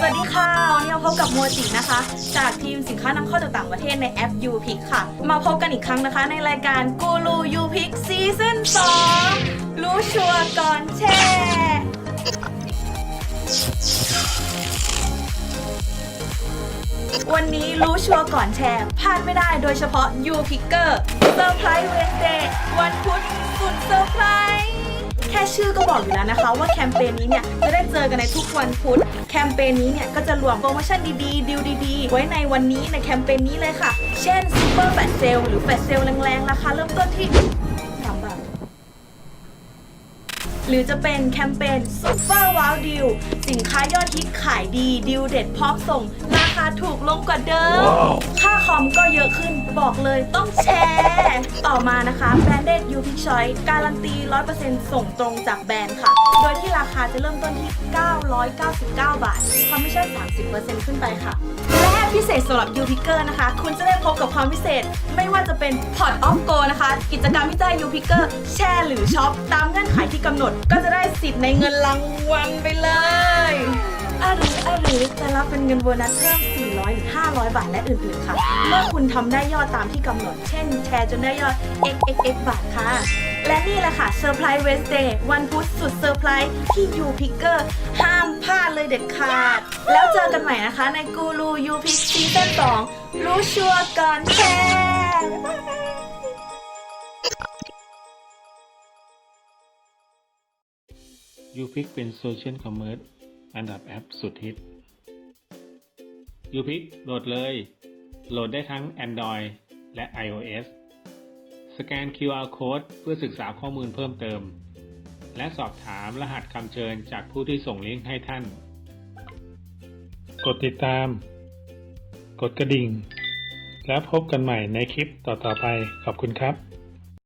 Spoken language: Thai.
สวัสดีค่ะ วันนี้มาพบกับโมจินะคะ จากทีมสินค้านำเข้าจากต่างประเทศในแอป u p i c ค่ะ มาพบกันอีกครั้งนะคะ ในรายการกูรู u p i c ซีซั่น2รู้ชัวร์ก่อนแชร์วันนี้รู้ชัวร์ก่อนแชร์พลาดไม่ได้โดยเฉพาะ u p i c เกอร์เซอร์ไพรส์เวนเดย์วันพุธสุด ชื่อก็บอกอยู่แล้วนะคะ ว่าแคมเปญนี้เนี่ยจะได้เจอกันในทุกวันพุธแคมเปญนี้เนี่ยก็จะรวมโปรโมชั่นดีๆดีลดีๆ ไว้ในวันนี้ในแคมเปญนี้เลยค่ะ เช่นซูเปอร์แฟลชเซลหรือแฟลชเซลแรงๆราคาเริ่มต้นที่สามบาทหรือจะเป็นแคมเปญ Super Wow Deal สินค้ายอดฮิตขายดีดีลเด็ดพร้อมส่ง ราคาถูกลงกว่าเดิมค่า คอมก็เยอะขึ้นบอกเลยต้องแชร์ ต่อมานะคะแบรนด์เด u p i c Choice การันตี 100%ส่งตรงจากแบรนด์ค่ะ โดยที่ราคาจะเริ่มต้นที่ 999 บาทคอมมิชชั่น 30%ขึ้นไปค่ะ และพิเศษสำหรับ u p i c k e r นะคะ คุณจะได้พบกับความพิเศษ ไม่ว่าจะเป็น Pot of Go นะคะ กิจกรรมที่ได้ u p i c k e r แชร์หรือช็อปตามเงื่อนไขที่กำหนด ก็จะได้สิทธิ์ในเงินรางวัลไปเลย อะหรืออะหรือจะรับเป็นเงินโบนัสเพิ่ม 400หรือ500 บาทและอื่นๆค่ะ เมื่อคุณทำได้ยอดตามที่กำหนด เช่น แชร์จนได้ยอด xxx บาทค่ะ และนี่แหละค่ะเซอร์ไพรส์เวสเดย์วันพุธสุดเซอร์ไพรส์ที่ยูพิกเกอร์ห้ามพลาดเลยเด็ดขาด แล้วเจอกันใหม่นะคะในกูรูยูพิกซีซั่น2รู้ชัวร์ก่อนแชร์ยูพิกเป็นโซเชียลคอมเมอร์ อันดับแอปสุดฮิตยูพิกโหลดเลย โหลดได้ทั้ง Android และ iOS สแกน QR Code เพื่อศึกษาข้อมูลเพิ่มเติม และสอบถามรหัสคำเชิญจากผู้ที่ส่งลิงก์ให้ท่าน กดติดตาม กดกระดิ่ง แล้วพบกันใหม่ในคลิปต่อๆไป ขอบคุณครับ